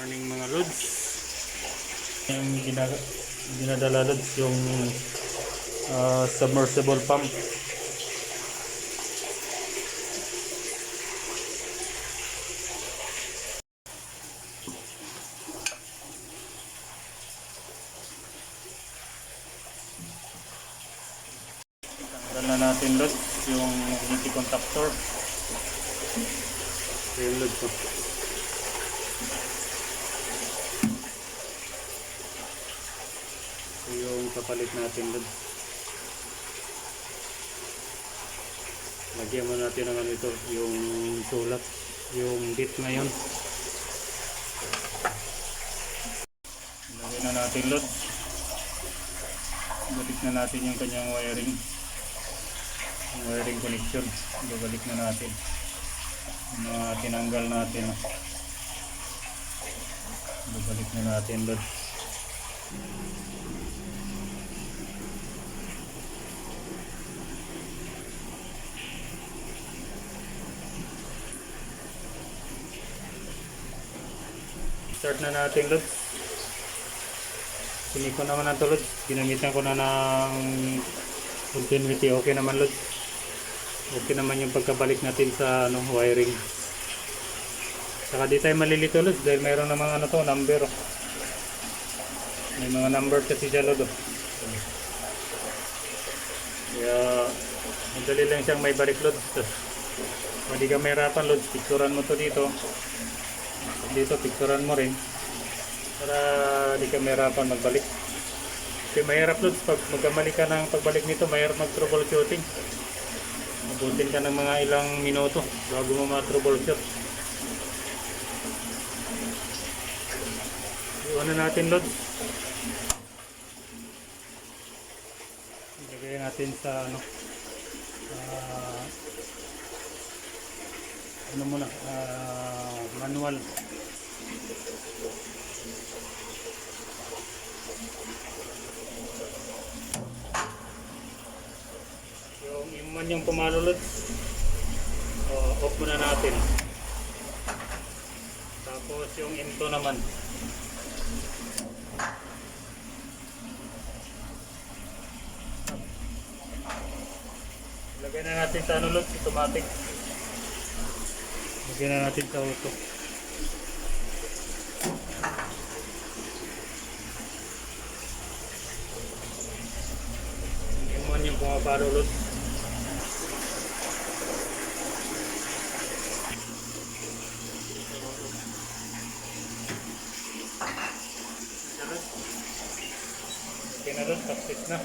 morning mga lods. Yung ginag ginadala lods yung ah, submersible pump. Tanggal na natin lods yung magnetic contactor. Ayun lods. oh. Ito yung kapalit natin doon. Lagyan mo natin ng ano ito, yung sulat, yung bit ngayon. Lagyan na natin load. Balik na natin yung kanyang wiring. Yung wiring connection. Babalik na natin. Mga tinanggal natin. Babalik na natin load. Start na natin load. Sini ko naman ang tulod. Ginamitan ko na ng continuity. Okay naman load. Okay naman yung pagkabalik natin sa ano, wiring. Saka di tayo malilito load dahil mayroon namang ano to, number. oh. May mga number kasi dyan load. oh. Kaya madali lang siyang may balik load. Hindi ka mahirapan load. Picturean mo to dito dito picturean mo rin. Para di ka mahirapan magbalik. Kasi mahirap doon pag magkamali ka ng pagbalik nito mahirap mag troubleshooting mabutin ka ng mga ilang minuto bago mo ma-troubleshoot. Iwan na natin load ilagay natin sa ano ah, ano muna ah, manual yung iman yung pumalulot oh, off muna natin. Tapos yung M2 naman. Lagay na natin sa ano automatic. Lagyan na natin sa auto yung Okay na doon, success na.